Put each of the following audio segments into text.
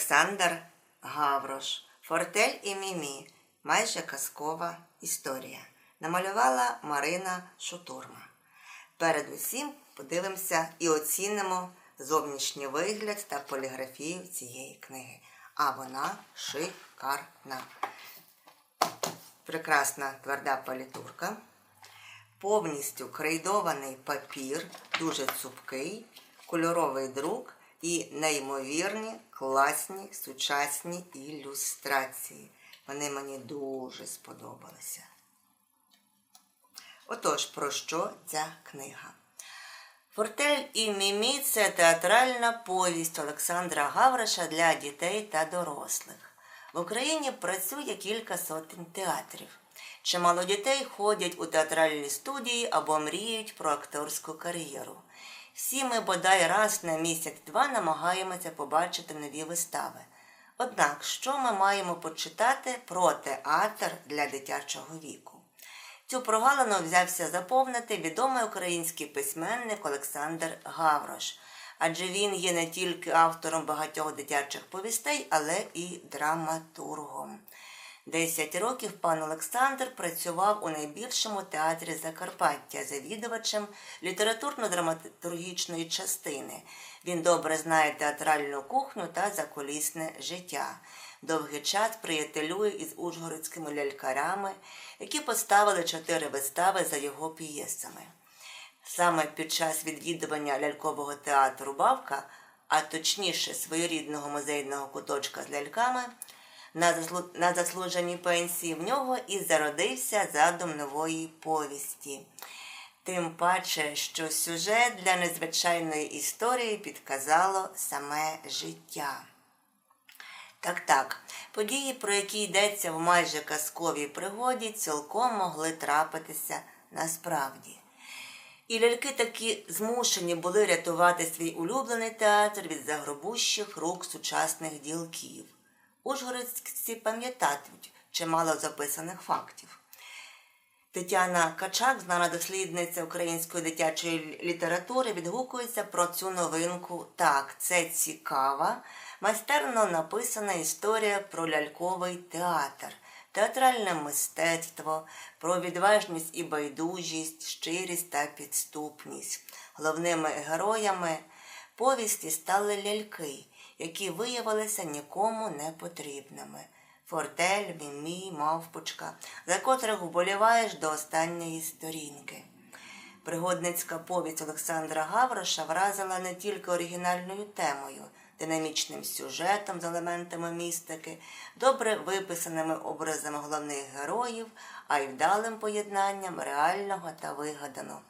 Олександр Гаврош. Фортель і Мімі. Майже казкова історія. Намалювала Марина Шутурма. Передусім подивимося і оцінимо зовнішній вигляд та поліграфію цієї книги. А вона шикарна. Прекрасна тверда палітурка. Повністю крейдований папір, дуже цупкий, кольоровий друк і неймовірні, класні, сучасні ілюстрації. Вони мені дуже сподобалися. Отож, про що ця книга? Фортель і Мімі це театральна повість Олександра Гавриша для дітей та дорослих. В Україні працює кілька сотень театрів. Чимало дітей ходять у театральні студії або мріють про акторську кар'єру. Всі ми бодай раз на місяць-два намагаємося побачити нові вистави. Однак, що ми маємо почитати про театр для дитячого віку? Цю прогалину взявся заповнити відомий український письменник Олександр Гаврош, адже він є не тільки автором багатьох дитячих повістей, але і драматургом. Десять років пан Олександр працював у найбільшому театрі Закарпаття завідувачем літературно-драматургічної частини. Він добре знає театральну кухню та закулісне життя. Довгий час приятелює із ужгородськими лялькарями, які поставили чотири вистави за його п'єсами. Саме під час відвідування лялькового театру Бавка, а точніше своєрідного музейного куточка з ляльками, на, заслу... заслуженій пенсії в нього і зародився задум нової повісті. Тим паче, що сюжет для незвичайної історії підказало саме життя. Так так, події, про які йдеться в майже казковій пригоді, цілком могли трапитися насправді. І ляльки такі змушені були рятувати свій улюблений театр від загробущих рук сучасних ділків. Ужгородці пам'ятатимуть чимало записаних фактів. Тетяна Качак, знана дослідниця української дитячої літератури, відгукується про цю новинку так. Це цікава, майстерно написана історія про ляльковий театр, театральне мистецтво, про відважність і байдужість, щирість та підступність. Головними героями повісті стали ляльки, які виявилися нікому не потрібними. Фортель, Мімі, мавпочка, за котрих вболіваєш до останньої сторінки. Пригодницька повість Олександра Гавроша вразила не тільки оригінальною темою, динамічним сюжетом з елементами містики, добре виписаними образами головних героїв, а й вдалим поєднанням реального та вигаданого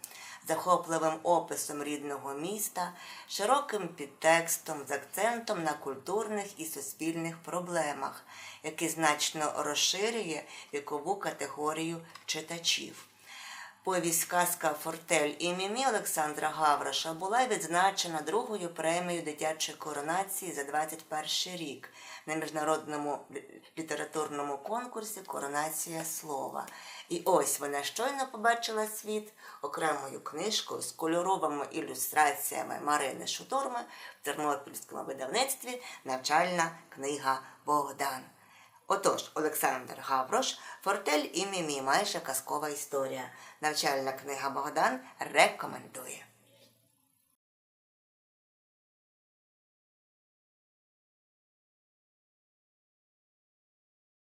захопливим описом рідного міста, широким підтекстом з акцентом на культурних і суспільних проблемах, який значно розширює вікову категорію читачів. Повість казка Фортель і Мімі Олександра Гавраша була відзначена другою премією дитячої коронації за 21 рік на міжнародному літературному конкурсі Коронація слова. І ось вона щойно побачила світ окремою книжкою з кольоровими ілюстраціями Марини Шуторми в тернопільському видавництві Навчальна книга Богдан. Отож, Олександр Гаврош, Фортель і Мімі, майже казкова історія. Навчальна книга Богдан рекомендує.